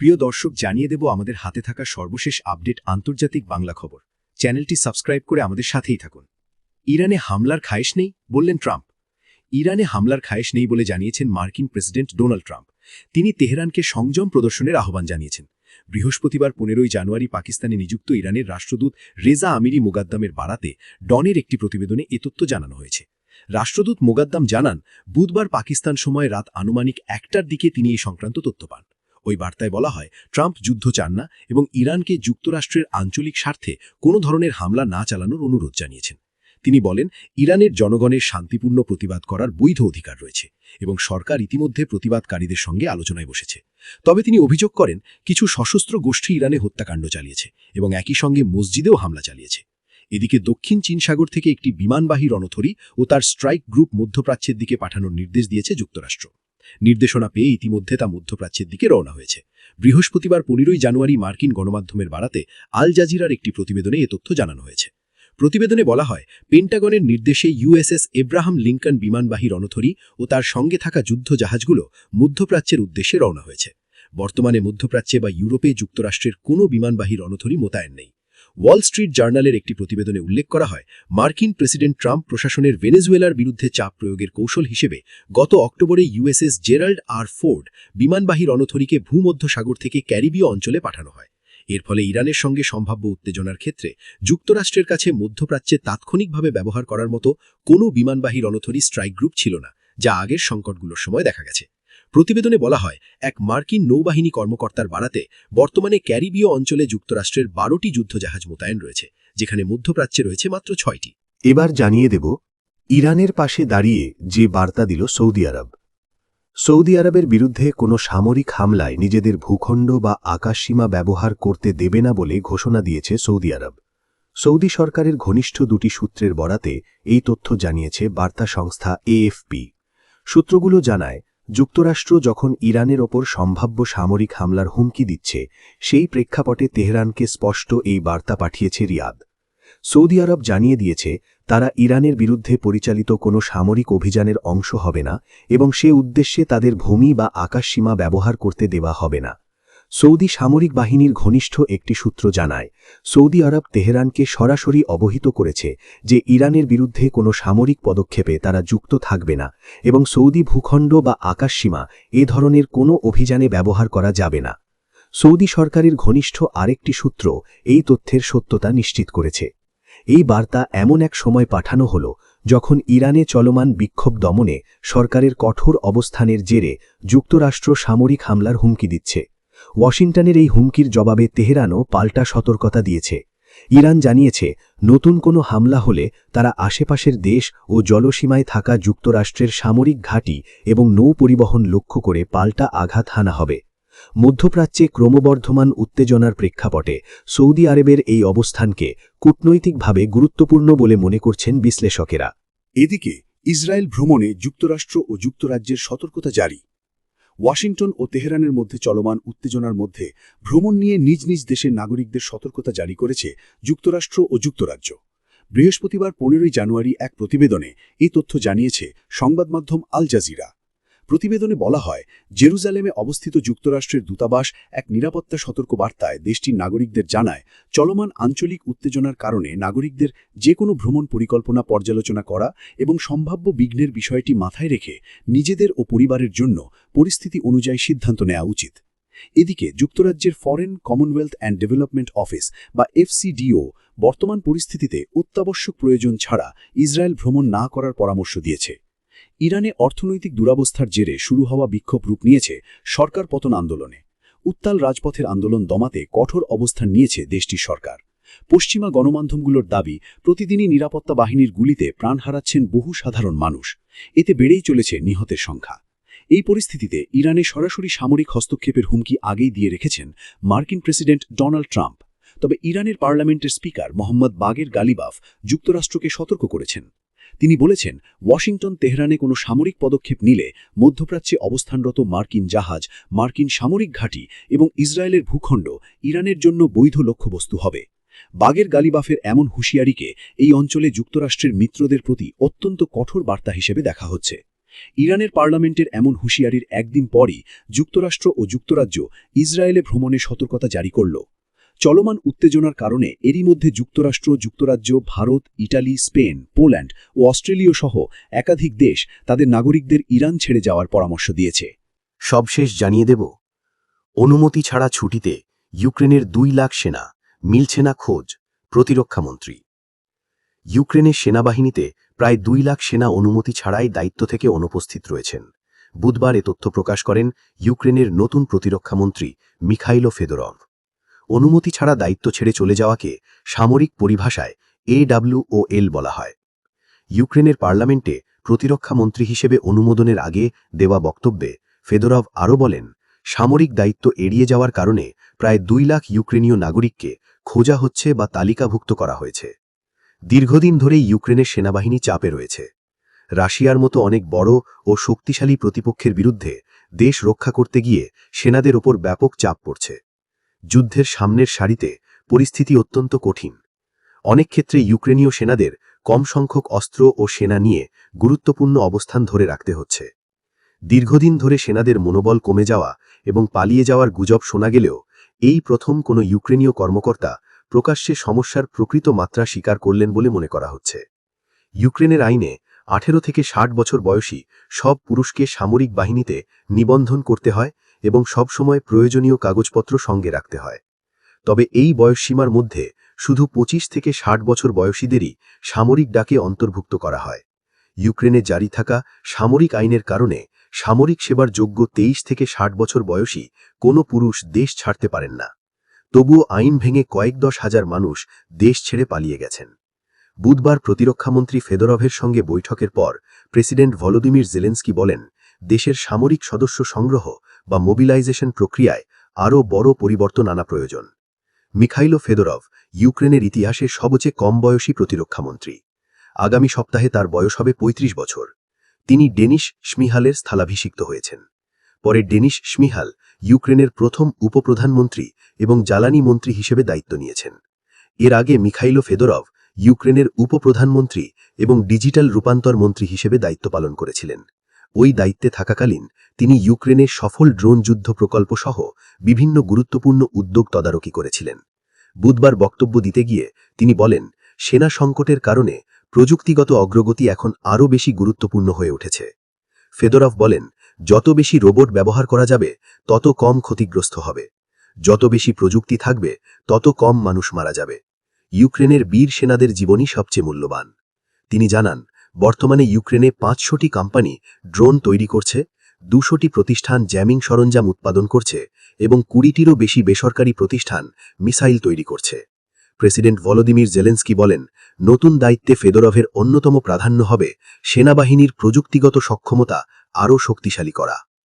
প্রিয় দর্শক, জানিয়ে দেব আমাদের হাতে থাকা সর্বশেষ আপডেট আন্তর্জাতিক বাংলা খবর। চ্যানেলটি সাবস্ক্রাইব করে আমাদের সাথেই থাকুন। ইরানে হামলার খায়েশ নেই, বললেন ট্রাম্প। ইরানে হামলার খায়েশ নেই বলে জানিয়েছেন মার্কিন প্রেসিডেন্ট ডোনাল্ড ট্রাম্প। তিনি তেহরানকে সংযম প্রদর্শনের আহ্বান জানিয়েছেন। বৃহস্পতিবার পনেরোই জানুয়ারি পাকিস্তানে নিযুক্ত ইরানের রাষ্ট্রদূত রেজা আমিরি মোগাদ্দামের বাড়াতে ডনের একটি প্রতিবেদনে এ তথ্য জানানো হয়েছে। রাষ্ট্রদূত মোগাদ্দাম জানান, বুধবার পাকিস্তান সময় রাত আনুমানিক একটার দিকে তিনি এই সংক্রান্ত তথ্য পান। ওই বার্তায় বলা হয়, ট্রাম্প যুদ্ধ চান না এবং ইরানকে যুক্তরাষ্ট্রের আঞ্চলিক স্বার্থে কোনো ধরনের হামলা না চালানোর অনুরোধ জানিয়েছেন। তিনি বলেন, ইরানের জনগণের শান্তিপূর্ণ প্রতিবাদ করার বৈধ অধিকার রয়েছে এবং সরকার ইতিমধ্যে প্রতিবাদকারীদের সঙ্গে আলোচনায় বসেছে। তবে তিনি অভিযোগ করেন, কিছু সশস্ত্র গোষ্ঠী ইরানে হত্যাকাণ্ড চালিয়েছে এবং একই সঙ্গে মসজিদেও হামলা চালিয়েছে। এদিকে দক্ষিণ চীন সাগর থেকে একটি বিমানবাহী রণথরী ও তার স্ট্রাইক গ্রুপ মধ্যপ্রাচ্যের দিকে পাঠানোর নির্দেশ দিয়েছে যুক্তরাষ্ট্র। নির্দেশনা পেয়ে ইতিমধ্যে তা মধ্যপ্রাচ্যের দিকে রওনা হয়েছে। বৃহস্পতিবার পনেরোই জানুয়ারি মার্কিন গণমাধ্যমের বাড়াতে আল জাজিরার একটি প্রতিবেদনে এ তথ্য জানানো হয়েছে। প্রতিবেদনে বলা হয়, পেন্টাগনের নির্দেশে ইউএসএস এব্রাহাম লিঙ্কন বিমানবাহী রণথরী ও তার সঙ্গে থাকা যুদ্ধ জাহাজগুলো মধ্যপ্রাচ্যের উদ্দেশ্যে রওনা হয়েছে। বর্তমানে মধ্যপ্রাচ্যে বা ইউরোপে যুক্তরাষ্ট্রের কোনো বিমানবাহী রণথরী মোতায়েন নেই। ওয়াল স্ট্রিট জার্নালের একটি প্রতিবেদনে উল্লেখ করা হয়, মার্কিন প্রেসিডেন্ট ট্রাম্প প্রশাসনের ভেনেজুয়েলার বিরুদ্ধে চাপ প্রয়োগের কৌশল হিসেবে গত অক্টোবরে ইউএসএস জেরাল্ড আর ফোর্ড বিমানবাহী রণথরীকে ভূমধ্য সাগর থেকে ক্যারিবীয় অঞ্চলে পাঠানো হয়। এর ফলে ইরানের সঙ্গে সম্ভাব্য উত্তেজনার ক্ষেত্রে যুক্তরাষ্ট্রের কাছে মধ্যপ্রাচ্যে তাৎক্ষণিকভাবে ব্যবহার করার মতো কোনো বিমানবাহী রণথরী স্ট্রাইক গ্রুপ ছিল না, যা আগের সংকটগুলোর সময় দেখা গেছে। প্রতিবেদনে বলা হয়, এক মার্কিন নৌবাহিনী কর্মকর্তার বাড়াতে বর্তমানে ক্যারিবীয় অঞ্চলে যুক্তরাষ্ট্রের বারোটি যুদ্ধজাহাজ মোতায়েন রয়েছে, যেখানে মধ্যপ্রাচ্যে রয়েছে মাত্র ছয়টি। এবার জানিয়ে দেব, ইরানের পাশে দাঁড়িয়ে যে বার্তা দিল সৌদি আরব। সৌদি আরবের বিরুদ্ধে কোনো সামরিক হামলায় নিজেদের ভূখণ্ড বা আকাশসীমা ব্যবহার করতে দেবে না বলে ঘোষণা দিয়েছে সৌদি আরব। সৌদি সরকারের ঘনিষ্ঠ দুটি সূত্রের বরাতে এই তথ্য জানিয়েছে বার্তা সংস্থা এএফপি। সূত্রগুলো জানায় যুক্তরাষ্ট্র যখন ইরানের ওপর সম্ভাব্য সামরিক হামলার হুমকি দিচ্ছে, সেই প্রেক্ষাপটে তেহরানকে স্পষ্ট এই বার্তা পাঠিয়েছে রিয়াদ। সৌদি আরব জানিয়ে দিয়েছে, তারা ইরানের বিরুদ্ধে পরিচালিত কোনো সামরিক অভিযানের অংশ হবে না এবং সে উদ্দেশ্যে তাদের ভূমি বা আকাশসীমা ব্যবহার করতে দেওয়া হবে না। সৌদি সামরিক বাহিনীর ঘনিষ্ঠ একটি সূত্র জানায়, সৌদি আরব তেহরানকে সরাসরি অবহিত করেছে যে ইরানের বিরুদ্ধে কোনো সামরিক পদক্ষেপে তারা যুক্ত থাকবে না এবং সৌদি ভূখণ্ড বা আকাশসীমা এ ধরনের কোনো অভিযানে ব্যবহার করা যাবে না। সৌদি সরকারের ঘনিষ্ঠ আরেকটি সূত্র এই তথ্যের সত্যতা নিশ্চিত করেছে। এই বার্তা এমন এক সময় পাঠানো হল যখন ইরানে চলমান বিক্ষোভ দমনে সরকারের কঠোর অবস্থানের জেরে যুক্তরাষ্ট্র সামরিক হামলার হুমকি দিচ্ছে। ওয়াশিংটনের এই হুমকির জবাবে তেহরানও পাল্টা সতর্কতা দিয়েছে। ইরান জানিয়েছে, নতুন কোনো হামলা হলে তারা আশেপাশের দেশ ও জলসীমায় থাকা যুক্তরাষ্ট্রের সামরিক ঘাঁটি এবং নৌ পরিবহন লক্ষ্য করে পাল্টা আঘাত হানা হবে। মধ্যপ্রাচ্যে ক্রমবর্ধমান উত্তেজনার প্রেক্ষাপটে সৌদি আরবের এই অবস্থানকে কূটনৈতিকভাবে গুরুত্বপূর্ণ বলে মনে করছেন বিশ্লেষকেরা। এদিকে, ইসরায়েল ভ্রমণে যুক্তরাষ্ট্র ও যুক্তরাজ্যের সতর্কতা জারি। ওয়াশিংটন ও তেহরানের মধ্যে চলমান উত্তেজনার মধ্যে ভ্রমণ নিয়ে নিজ নিজ দেশের নাগরিকদের সতর্কতা জারি করেছে যুক্তরাষ্ট্র ও যুক্তরাজ্য। বৃহস্পতিবার পনেরোই জানুয়ারি এক প্রতিবেদনে এই তথ্য জানিয়েছে সংবাদমাধ্যম আল জাজিরা। প্রতিবেদনে বলা হয়, জেরুজালেমে অবস্থিত যুক্তরাষ্ট্রের দূতাবাস এক নিরাপত্তা সতর্কবার্তায় দেশটির নাগরিকদের জানায়, চলমান আঞ্চলিক উত্তেজনার কারণে নাগরিকদের যে কোনো ভ্রমণ পরিকল্পনা পর্যালোচনা করা এবং সম্ভাব্য বিঘ্নের বিষয়টি মাথায় রেখে নিজেদের ও পরিবারের জন্য পরিস্থিতি অনুযায়ী সিদ্ধান্ত নেওয়া উচিত। এদিকে, যুক্তরাজ্যের foreign commonwealth and development office বা এফসিডিও বর্তমান পরিস্থিতিতে অত্যাবশ্যক প্রয়োজন ছাড়া ইসরায়েল ভ্রমণ না করার পরামর্শ দিয়েছে। ইরানে অর্থনৈতিক দুরাবস্থার জেরে শুরু হওয়া বিক্ষোভ রূপ নিয়েছে সরকার পতন আন্দোলনে। উত্তাল রাজপথের আন্দোলন দমাতে কঠোর অবস্থান নিয়েছে দেশটির সরকার। পশ্চিমা গণমাধ্যমগুলোর দাবি, প্রতিদিনই নিরাপত্তা বাহিনীর গুলিতে প্রাণ হারাচ্ছেন বহু সাধারণ মানুষ। এতে বেড়েই চলেছে নিহতের সংখ্যা। এই পরিস্থিতিতে ইরানে সরাসরি সামরিক হস্তক্ষেপের হুমকি আগেই দিয়ে রেখেছেন মার্কিন প্রেসিডেন্ট ডোনাল্ড ট্রাম্প। তবে ইরানের পার্লামেন্টের স্পিকার মোহাম্মদ বাগের গালিবাফ যুক্তরাষ্ট্রকে সতর্ক করেছেন। তিনি বলেছেন, ওয়াশিংটন তেহরানে কোনো সামরিক পদক্ষেপ নিলে মধ্যপ্রাচ্যে অবস্থানরত মার্কিন জাহাজ, মার্কিন সামরিক ঘাঁটি এবং ইসরায়েলের ভূখণ্ড ইরানের জন্য বৈধ লক্ষ্যবস্তু হবে। বাগের গালিবাফের এমন হুঁশিয়ারিকে এই অঞ্চলে যুক্তরাষ্ট্রের মিত্রদের প্রতি অত্যন্ত কঠোর বার্তা হিসেবে দেখা হচ্ছে। ইরানের পার্লামেন্টের এমন হুঁশিয়ারির একদিন পরই যুক্তরাষ্ট্র ও যুক্তরাজ্য ইসরায়েলে ভ্রমণে সতর্কতা জারি করল। চলমান উত্তেজনার কারণে এরই মধ্যে যুক্তরাষ্ট্র, যুক্তরাজ্য, ভারত, ইটালি, স্পেন, পোল্যান্ড ও অস্ট্রেলীয় সহ একাধিক দেশ তাদের নাগরিকদের ইরান ছেড়ে যাওয়ার পরামর্শ দিয়েছে। সবশেষ জানিয়ে দেব, অনুমতি ছাড়া ছুটিতে ইউক্রেনের দুই লাখ সেনা, মিলছে না খোঁজ প্রতিরক্ষামন্ত্রী ইউক্রেনের সেনাবাহিনীতে প্রায় দুই লাখ সেনা অনুমতি ছাড়াই দায়িত্ব থেকে অনুপস্থিত রয়েছেন। বুধবার এ তথ্য প্রকাশ করেন ইউক্রেনের নতুন প্রতিরক্ষামন্ত্রী মিখাইলো ফেদরভ। অনুমতি ছাড়া দায়িত্ব ছেড়ে চলে যাওয়াকে সামরিক পরিভাষায় এডাব্লিউওএল বলা হয়। ইউক্রেনের পার্লামেন্টে প্রতিরক্ষা মন্ত্রী হিসেবে অনুমোদনের আগে দেওয়া বক্তব্যে ফেদরভ আরও বলেন, সামরিক দায়িত্ব এড়িয়ে যাওয়ার কারণে প্রায় দুই লাখ ইউক্রেনীয় নাগরিককে খোঁজা হচ্ছে বা তালিকাভুক্ত করা হয়েছে। দীর্ঘদিন ধরেই ইউক্রেনের সেনাবাহিনী চাপে রয়েছে। রাশিয়ার মতো অনেক বড় ও শক্তিশালী প্রতিপক্ষের বিরুদ্ধে দেশ রক্ষা করতে গিয়ে সেনাদের ওপর ব্যাপক চাপ পড়ছে। যুদ্ধের সামনের সারিতে পরিস্থিতি অত্যন্ত কঠিন। অনেক ক্ষেত্রে ইউক্রেনীয় সেনাদের কম সংখ্যক অস্ত্র ও সেনা নিয়ে গুরুত্বপূর্ণ অবস্থান ধরে রাখতে হচ্ছে। দীর্ঘদিন ধরে সেনাদের মনোবল কমে যাওয়া এবং পালিয়ে যাওয়ার গুজব শোনা গেলেও এই প্রথম কোনো ইউক্রেনীয় কর্মকর্তা প্রকাশ্যে সমস্যার প্রকৃত মাত্রা স্বীকার করলেন বলে মনে করা হচ্ছে। ইউক্রেনের আইনে আঠেরো থেকে ষাট বছর বয়সী সব পুরুষকে সামরিক বাহিনীতে নিবন্ধন করতে হয় এবং সবসময় প্রয়োজনীয় কাগজপত্র সঙ্গে রাখতে হয়। তবে এই বয়সসীমার মধ্যে শুধু ২৫ থেকে ষাট বছর বয়সীদেরই সামরিক ডাকে অন্তর্ভুক্ত করা হয়। ইউক্রেনে জারি থাকা সামরিক আইনের কারণে সামরিক সেবার যোগ্য ২৩ থেকে ষাট বছর বয়সী কোনো পুরুষ দেশ ছাড়তে পারেন না। তবুও আইন ভেঙে কয়েক দশ হাজার মানুষ দেশ ছেড়ে পালিয়ে গেছেন। বুধবার প্রতিরক্ষামন্ত্রী ফেদরভের সঙ্গে বৈঠকের পর প্রেসিডেন্ট ভলোদিমির জেলেন্সকি বলেন দেশের সামরিক সদস্য সংগ্রহ বা মোবিলাইজেশন প্রক্রিয়ায় আরও বড় পরিবর্তন আনা প্রয়োজন। মিখাইলো ফেদরভ, ইউক্রেনের ইতিহাসে সবচেয়ে কম বয়সী প্রতিরক্ষামন্ত্রী আগামী সপ্তাহে তার বয়স হবে ৩৫ বছর। তিনি ডেনিশ স্মিহালের স্থলাভিষিক্ত হয়েছেন। পরে ডেনিশ স্মিহাল ইউক্রেনের প্রথম উপপ্রধানমন্ত্রী এবং জ্বালানি মন্ত্রী হিসেবে দায়িত্ব নিয়েছেন। এর আগে মিখাইলো ফেদরভ ইউক্রেনের উপপ্রধানমন্ত্রী এবং ডিজিটাল রূপান্তর মন্ত্রী হিসেবে দায়িত্ব পালন করেছিলেন। ওই দায়িত্বে থাকাকালীন তিনি ইউক্রেনের সফল ড্রোন যুদ্ধ প্রকল্প সহ বিভিন্ন গুরুত্বপূর্ণ উদ্যোগ তদারকি করেছিলেন। বুধবার বক্তব্য দিতে গিয়ে তিনি বলেন, সেনা সংকটের কারণে প্রযুক্তিগত অগ্রগতি এখন আরও বেশি গুরুত্বপূর্ণ হয়ে উঠেছে। ফেদরভ বলেন, যত বেশি রোবট ব্যবহার করা যাবে, তত কম ক্ষতিগ্রস্ত হবে। যত বেশি প্রযুক্তি থাকবে, তত কম মানুষ মারা যাবে। ইউক্রেনের বীর সেনাদের জীবনই সবচেয়ে মূল্যবান। তিনি জানান বর্তমানে ইউক্রেনে পাঁচশোটি কোম্পানি ড্রোন তৈরি করছে, দুশোটি প্রতিষ্ঠান জ্যামিং সরঞ্জাম উৎপাদন করছে এবং কুড়িটিরও বেশি বেসরকারি প্রতিষ্ঠান মিসাইল তৈরি করছে। প্রেসিডেন্ট ভলোদিমির জেলেন্সকি বলেন, নতুন দায়িত্বে ফেদরভের অন্যতম প্রাধান্য হবে সেনাবাহিনীর প্রযুক্তিগত সক্ষমতা আরও শক্তিশালী করা।